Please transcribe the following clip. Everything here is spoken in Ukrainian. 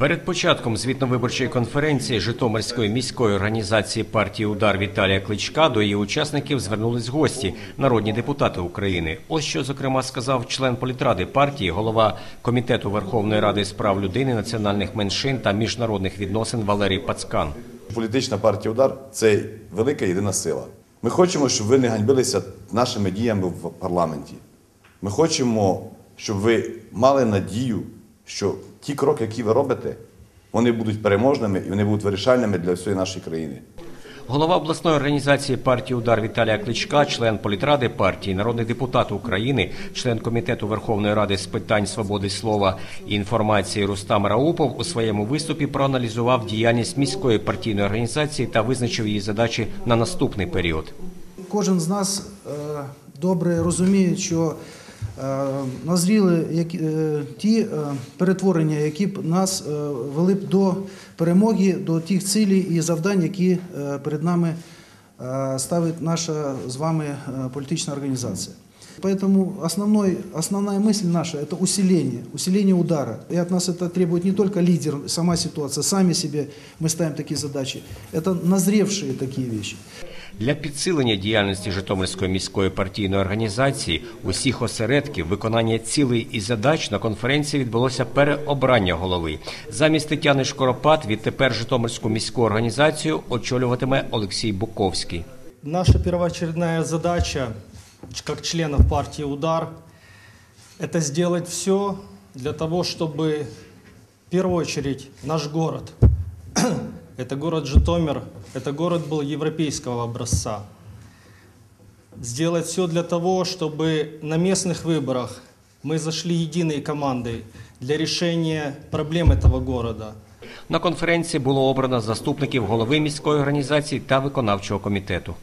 Перед початком звітно-виборчої конференції Житомирської міської організації партії Удар Віталія Кличка до її учасників звернулись гості, народні депутати України. Ось що зокрема сказав член політради партії, голова комітету Верховної Ради з прав людини, національних меншин та міжнародних відносин Валерій Пацкан. Політична партія Удар це велика єдина сила. Ми хочемо, щоб ви не ганьбилися нашими діями в парламенті. Ми хочемо, щоб ви мали надію, що ті кроки, які ви робите, вони будуть переможними і вони будуть вирішальними для всієї нашої країни. Голова обласної організації партії Удар Віталія Кличка, член політради партії, народний депутат України, член комітету Верховної Ради з питань свободи слова і інформації Рустам Раупов у своєму виступі проаналізував діяльність міської партійної організації та визначив її задачі на наступний період. Кожен з нас е, добре розуміє, що назріли які- е, ті е, перетворення, які б нас е, вели б до перемоги, до тих цілей і завдань, які е, перед нами е, ставить наша з вами е, політична організація. Поэтому основной, основная мысль наша – это усиление, усиление удара. И от нас это требует не только лидер, сама ситуация, сами себе мы ставим такие задачи. Это назревшие такие вещи. Для підсилення діяльності Житомирської міської партійної організації усіх осередків виконання цілей і задач на конференції відбулося переобрання голови. Замість Тетяни Шкоропад відтепер Житомирську міську організацію очолюватиме Олексій Буковський. Наша первоочередная задача, как членов партии «Удар», это сделать все для того, чтобы в первую очередь наш город, это город Житомир, это город был европейского образца. Сделать все для того, чтобы на местных выборах мы зашли единой командой для решения проблем этого города – На конференції було обрано заступників голови міської організації та виконавчого комітету.